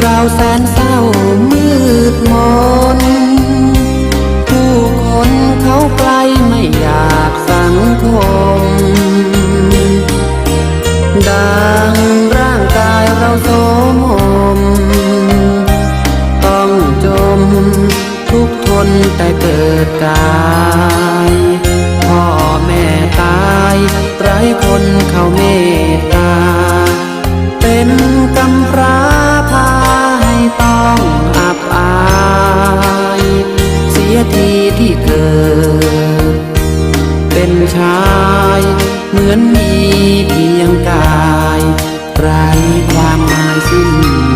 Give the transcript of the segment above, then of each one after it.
เราแสนเศร้ามืดมนผู้คนเขาไกลไม่อยากสังคม ดังร่างกายเราโสมม ต้องจมทุกทนแต่เกิดกายพ่อแม่ตายไร้คนเขาเมต ทีที่เกิด เป็นชายเหมือนมีเพียงกายไร้ความหมายสิ้น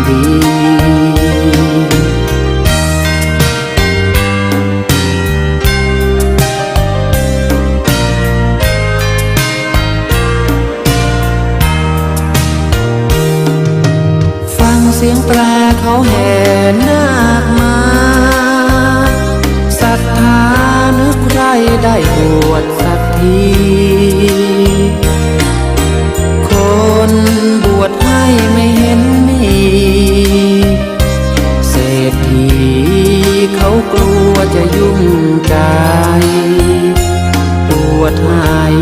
ดีฟังเสียงแตรเขาแห่นาคมา ได้บวชสักที คนบวชให้ไม่เห็นมี เศรษฐีเขากลัวจะยุ่งใจปวดหาย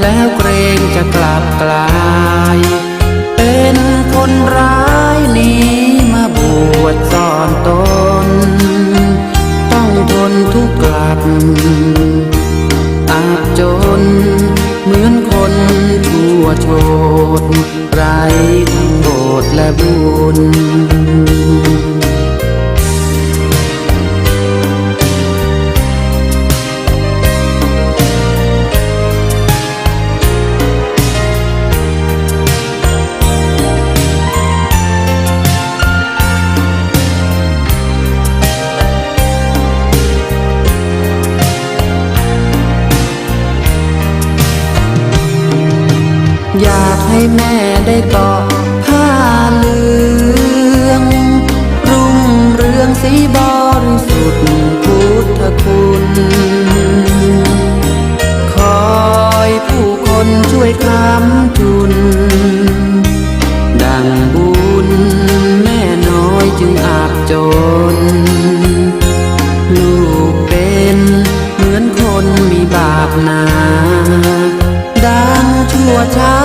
แล้วเกรงจะกลับกลาย เป็นคนร้ายหนีมาบวชซ่อนตน ต้องทนทุกข์กลับอาบ ไรทั้งโบสและบุญ แม่ได้เกาะผ้าเหลือง รุ่งเรืองสีบริสุทธิ์พุทธคุณ คอยผู้คนช่วยคำจุน ดังบุญแม่น้อยจึงอาบจน ลูกเป็นเหมือนคนมีบาปหนา ดังชั่วช้า